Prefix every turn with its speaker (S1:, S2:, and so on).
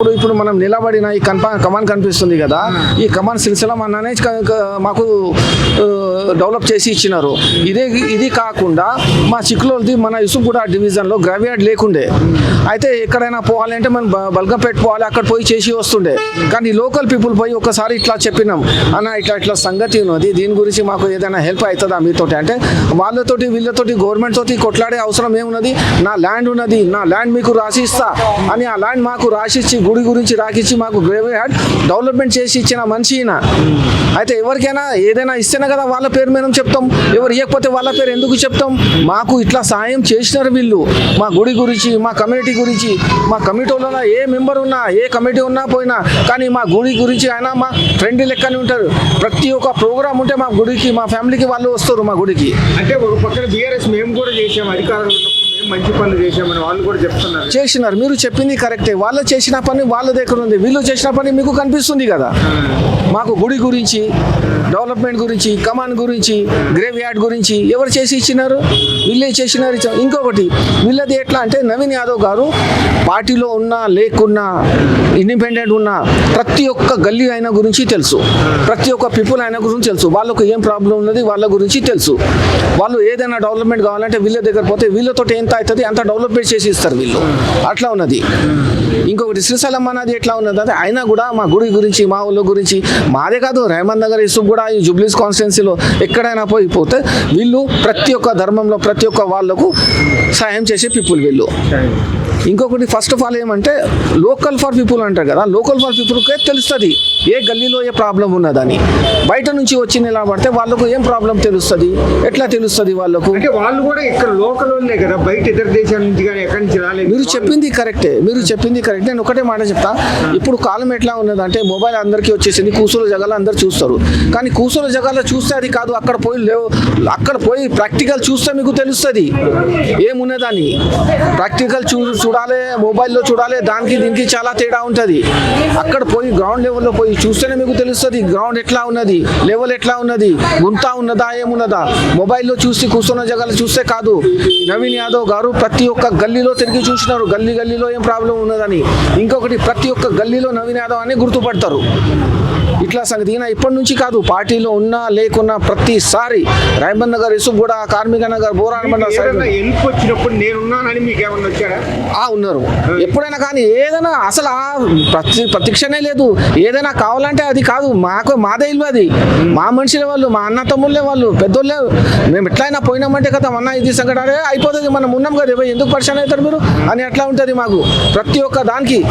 S1: ఇప్పుడు ఇప్పుడు మనం నిలబడిన ఈ కన్పా కమాన్ కనిపిస్తుంది కదా ఈ కమాన్ సిరిసిల్ల అన్ననే మాకు డెవలప్ చేసి ఇచ్చినారు. ఇదే ఇది కాకుండా మా చిక్కులోది మన యూసుఫ్గూడ డివిజన్లో గ్రావియార్డ్ లేకుండే. అయితే ఎక్కడైనా పోవాలంటే మనం బ- బల్గంపేట పోవాలి అక్కడ పోయి చేసి వస్తుండే. కానీ లోకల్ పీపుల్ పోయి ఒకసారి ఇట్లా చెప్పినాం. అన్న ఇట్లా ఇట్లా సంగతి ఉన్నది. దీని గురించి మాకు ఏదైనా హెల్ప్ అవుతుందా మీతోటి? అంటే వాళ్ళతోటి వీళ్ళతోటి గవర్నమెంట్ తోటి కొట్లాడే అవసరం ఏమున్నది? నా ల్యాండ్ ఉన్నది. నా ల్యాండ్ మీకు రాసి ఇస్తా అని ఆ ల్యాండ్ మాకు రాసిచ్చి గుడి గురించి రాకిచ్చి మాకు గ్రేవ్ యార్డ్ డెవలప్మెంట్ చేసి ఇచ్చిన మనిషి అయితే ఎవరికైనా ఏదైనా ఇస్తేనే కదా వాళ్ళ పేరు మీద చెప్తాం. ఎవరు ఇవ్వకపోతే వాళ్ళ పేరు ఎందుకు చెప్తాం? మాకు ఇట్లా సాయం చేసినారు వీళ్ళు. మా గుడి గురించి మా కమ్యూనిటీ గురించి మా కమిటీలో ఏ మెంబర్ ఉన్నా ఏ కమిటీ ఉన్నా పోయినా కానీ మా గుడి గురించి ఆయన మా ఫ్రెండ్ లెక్కనే ఉంటారు. ప్రతి ఒక్క ప్రోగ్రామ్ ఉంటే మా గుడికి మా ఫ్యామిలీకి వాళ్ళు వస్తారు మా గుడికి.
S2: అంటే ఒక పక్కన బీఆర్ఎస్ మేము కూడా చేసాం అధికారంలో మంచి పనులు చేసాం వాళ్ళు కూడా చెప్తున్నారు.
S1: చేసినారు. మీరు చెప్పింది కరెక్టే. వాళ్ళు చేసిన పని వాళ్ళ దగ్గర ఉంది. వీళ్ళు చేసిన పని మీకు కనిపిస్తుంది కదా. మాకు గుడి గురించి డెవలప్మెంట్ గురించి కమాన్ గురించి గ్రేవ్ యార్డ్ గురించి ఎవరు చేసి ఇచ్చినారు? వీళ్ళే చేసినారు. ఇంకొకటి వీళ్ళది ఎట్లా అంటే నవీన్ యాదవ్ గారు పార్టీలో ఉన్నా లేకున్నా ఇండిపెండెంట్ ఉన్నా ప్రతి ఒక్క గల్లీ ఆయన గురించి తెలుసు. ప్రతి ఒక్క పీపుల్ ఆయన గురించి తెలుసు. వాళ్ళకు ఏం ప్రాబ్లం ఉన్నది వాళ్ళ గురించి తెలుసు. వాళ్ళు ఏదైనా డెవలప్మెంట్ కావాలంటే వీళ్ళ దగ్గర పోతే వీళ్ళతో ఎంత అవుతుంది అంత డెవలప్మెంట్ చేసి ఇస్తారు వీళ్ళు. అట్లా ఉన్నది. ఇంకొకటి శ్రీశైలం అన్నది ఎట్లా ఉన్నది అంటే అయినా కూడా మా గుడి గురించి మా ఊళ్ళో గురించి మాదే కాదు రేమన్ నగర్ ఇసు కూడా ఈ జూబ్లీస్ కాన్స్టిట్యున్సీలో ఎక్కడైనా పోయి పోతే వీళ్ళు ప్రతి ఒక్క ధర్మంలో ప్రతి ఒక్క వాళ్ళకు సహాయం చేసే పీపుల్ వీళ్ళు. ఇంకొకటి ఫస్ట్ ఆఫ్ ఆల్ ఏమంటే లోకల్ ఫర్ పీపుల్ అంటారు కదా లోకల్ ఫర్ పీపుల్కే తెలుస్తుంది. ఏ గల్లీలో ఏ ప్రాబ్లం ఉన్నదని. బయట నుంచి వచ్చి నిలబడితే వాళ్ళకు ఏం ప్రాబ్లం తెలుస్తుంది? ఎట్లా తెలుస్తుంది వాళ్ళకు?
S2: అంటే వాళ్ళు కూడా ఇక్కడ లోకల్ కదా బయట ఇతర దేశాల నుంచి కానీ ఎక్కడి నుంచి రాలేదు?
S1: మీరు చెప్పింది కరెక్టే మీరు చెప్పింది కరెక్ట్. నేను ఒకటే మాట చెప్తా. ఇప్పుడు కాలం ఎట్లా ఉన్నదంటే మొబైల్ అందరికీ వచ్చేసింది కూసుల జగాలు అందరు చూస్తారు. కానీ కూసుల జగాల్లో చూస్తే అది కాదు అక్కడ పోయి లేవు అక్కడ పోయి ప్రాక్టికల్ చూస్తే మీకు తెలుస్తుంది. ఏమున్నదని? ప్రాక్టికల్ చూ చూడాలి మొబైల్లో చూడాలి దానికి దీనికి చాలా తేడా ఉంటుంది. అక్కడ పోయి గ్రౌండ్ లెవెల్లో పోయి చూస్తేనే మీకు తెలుస్తుంది గ్రౌండ్ ఎట్లా ఉన్నది లెవెల్ ఎట్లా ఉన్నది గుంతా ఉన్నదా ఏమున్నదా? మొబైల్లో చూసి కూర్చున్న జగాలు చూస్తే కాదు. నవీన్ యాదవ్ గారు ప్రతి ఒక్క గల్లీలో తిరిగి చూసినారు. గల్లీ గల్లీలో ఏం ప్రాబ్లం ఉన్నదని. ఇంకొకటి ప్రతి ఒక్క గల్లీలో నవీన్ యాదవ్ అని గుర్తుపడతారు. ఇట్లా సంగతి. ఈయన ఇప్పటి నుంచి కాదు పార్టీలో ఉన్నా లేకున్నా ప్రతిసారి రాయబంద్ నగర్ ఇసుక్ కూడా కార్మిక నగర్ బోరాన్ బండ సైడ్
S2: ఏదైనా హెల్ప్ వచ్చినప్పుడు నేనున్నానని మీకు ఏమన్నా వచ్చాడా
S1: ఆ ఉన్నారు. ఎప్పుడైనా కానీ ఏదైనా అసలు ఆ ప్రతి ప్రతిక్షనే లేదు. ఏదైనా కావాలంటే అది కాదు. మాకు మాదే ఇల్లు అది. మా మనుషులే వాళ్ళు మా అన్న తమ్ముళ్ళే వాళ్ళు పెద్దోళ్ళే. మేము ఎట్లయినా పోయినామంటే కదా అన్న ఇది అదే అయిపోతుంది. మనం ఉన్నాం కదా ఎందుకు పరిచయం అవుతారు మీరు? అని అట్లా ఉంటుంది మాకు. ప్రతి ఒక్క దానికి